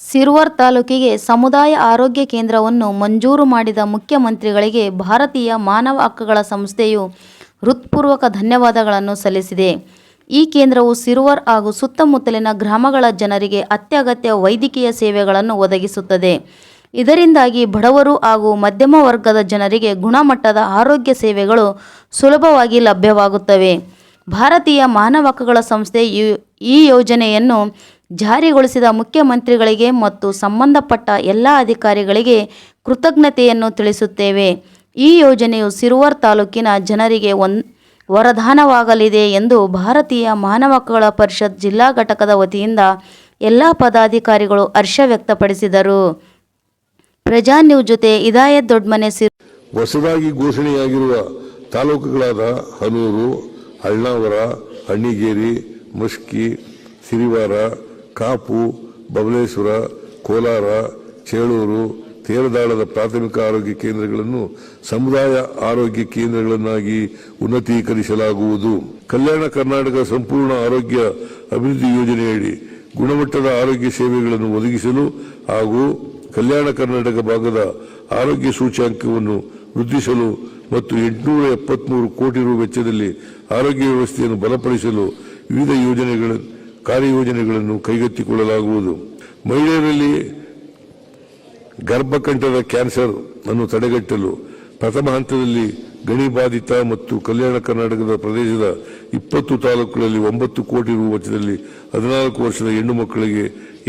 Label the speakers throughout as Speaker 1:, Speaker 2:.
Speaker 1: ಸಿರುವರ್ ತಾಲೂಕಿಗೆ ಸಮುದಾಯ ಆರೋಗ್ಯ ಕೇಂದ್ರವನ್ನು ಮಂಜೂರು ಮಾಡಿದ ಮುಖ್ಯಮಂತ್ರಿಗಳಿಗೆ ಭಾರತೀಯ ಮಾನವ ಹಕ್ಕುಗಳ ಸಂಸ್ಥೆಯು ಹೃತ್ಪೂರ್ವಕ ಧನ್ಯವಾದಗಳನ್ನು ಸಲ್ಲಿಸಿದೆ. ಈ ಕೇಂದ್ರವು ಸಿರುವರ್ ಹಾಗೂ ಸುತ್ತಮುತ್ತಲಿನ ಗ್ರಾಮಗಳ ಜನರಿಗೆ ಅತ್ಯಗತ್ಯ ವೈದ್ಯಕೀಯ ಸೇವೆಗಳನ್ನು ಒದಗಿಸುತ್ತದೆ. ಇದರಿಂದಾಗಿ ಬಡವರು ಹಾಗೂ ಮಧ್ಯಮ ವರ್ಗದ ಜನರಿಗೆ ಗುಣಮಟ್ಟದ ಆರೋಗ್ಯ ಸೇವೆಗಳು ಸುಲಭವಾಗಿ ಲಭ್ಯವಾಗುತ್ತವೆ. ಭಾರತೀಯ ಮಾನವ ಹಕ್ಕುಗಳ ಸಂಸ್ಥೆ ಈ ಯೋಜನೆಯನ್ನು ಜಾರಿಗೊಳಿಸಿದ ಮುಖ್ಯಮಂತ್ರಿಗಳಿಗೆ ಮತ್ತು ಸಂಬಂಧಪಟ್ಟ ಎಲ್ಲ ಅಧಿಕಾರಿಗಳಿಗೆ ಕೃತಜ್ಞತೆಯನ್ನು ತಿಳಿಸುತ್ತೇವೆ. ಈ ಯೋಜನೆಯು ಸಿರುವರ್ ತಾಲೂಕಿನ ಜನರಿಗೆ ವರದಾನವಾಗಲಿದೆ ಎಂದು ಭಾರತೀಯ ಮಾನವ ಹಕ್ಕುಗಳ ಪರಿಷತ್ ಜಿಲ್ಲಾ ಘಟಕದ ವತಿಯಿಂದ ಎಲ್ಲ ಪದಾಧಿಕಾರಿಗಳು ಹರ್ಷ ವ್ಯಕ್ತಪಡಿಸಿದರು. ಪ್ರಜಾನ್ಯೂಸ್ ಜೊತೆ ಇದಾಯತ್ ದೊಡ್ಡಮನೆ ಸಿರು,
Speaker 2: ಹೊಸದಾಗಿ ಘೋಷಣೆಯಾಗಿರುವ ತಾಲೂಕುಗಳಾದ ಹನೂರು, ಅಳ್ನಾವರ ಅಣ್ಣಿಗೇರಿ ಮುಷ್ಕಿ, ಸಿರಿವಾರ ಕಾಪು ಬಬಲೇಶ್ವರ ಕೋಲಾರ, ಚೇಳೂರು, ತೇರದಾಳದ ಪ್ರಾಥಮಿಕ ಆರೋಗ್ಯ ಕೇಂದ್ರಗಳನ್ನು ಸಮುದಾಯ ಆರೋಗ್ಯ ಕೇಂದ್ರಗಳನ್ನಾಗಿ ಉನ್ನತೀಕರಿಸಲಾಗುವುದು. ಕಲ್ಯಾಣ ಕರ್ನಾಟಕ ಸಂಪೂರ್ಣ ಆರೋಗ್ಯ ಅಭಿವೃದ್ಧಿ ಯೋಜನೆಯಡಿ ಗುಣಮಟ್ಟದ ಆರೋಗ್ಯ ಸೇವೆಗಳನ್ನು ಒದಗಿಸಲು ಹಾಗೂ ಕಲ್ಯಾಣ ಕರ್ನಾಟಕ ಭಾಗದ ಆರೋಗ್ಯ ಸೂಚ್ಯಾಂಕವನ್ನು ವೃದ್ಧಿಸಲು ಮತ್ತು ಎಂಟುನೂರ ಎಪ್ಪತ್ಮೂರು ಕೋಟಿ ರು ವೆಚ್ಚದಲ್ಲಿ ಆರೋಗ್ಯ ವ್ಯವಸ್ಥೆಯನ್ನು ಬಲಪಡಿಸಲು ವಿವಿಧ ಯೋಜನೆಗಳ ಕಾರ್ಯಯೋಜನೆಗಳನ್ನು ಕೈಗೆತ್ತಿಕೊಳ್ಳಲಾಗುವುದು. ಮಹಿಳೆಯರಲ್ಲಿ ಗರ್ಭಕಂಠದ ಕ್ಯಾನ್ಸರ್ ಅನ್ನು ತಡೆಗಟ್ಟಲು ಪ್ರಥಮ ಹಂತದಲ್ಲಿ ಗಣಿ ಬಾಧಿತ ಮತ್ತು ಕಲ್ಯಾಣ ಕರ್ನಾಟಕದ ಪ್ರದೇಶದ ಇಪ್ಪತ್ತು ತಾಲೂಕುಗಳಲ್ಲಿ ಒಂಬತ್ತು ಕೋಟಿ ರು ವೆಚ್ಚದಲ್ಲಿ ಹದಿನಾಲ್ಕು ವರ್ಷದ ಹೆಣ್ಣು ಮಕ್ಕಳಿಗೆ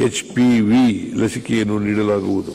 Speaker 2: ಎಚ್ಪಿವಿ ಲಸಿಕೆಯನ್ನು ನೀಡಲಾಗುವುದು.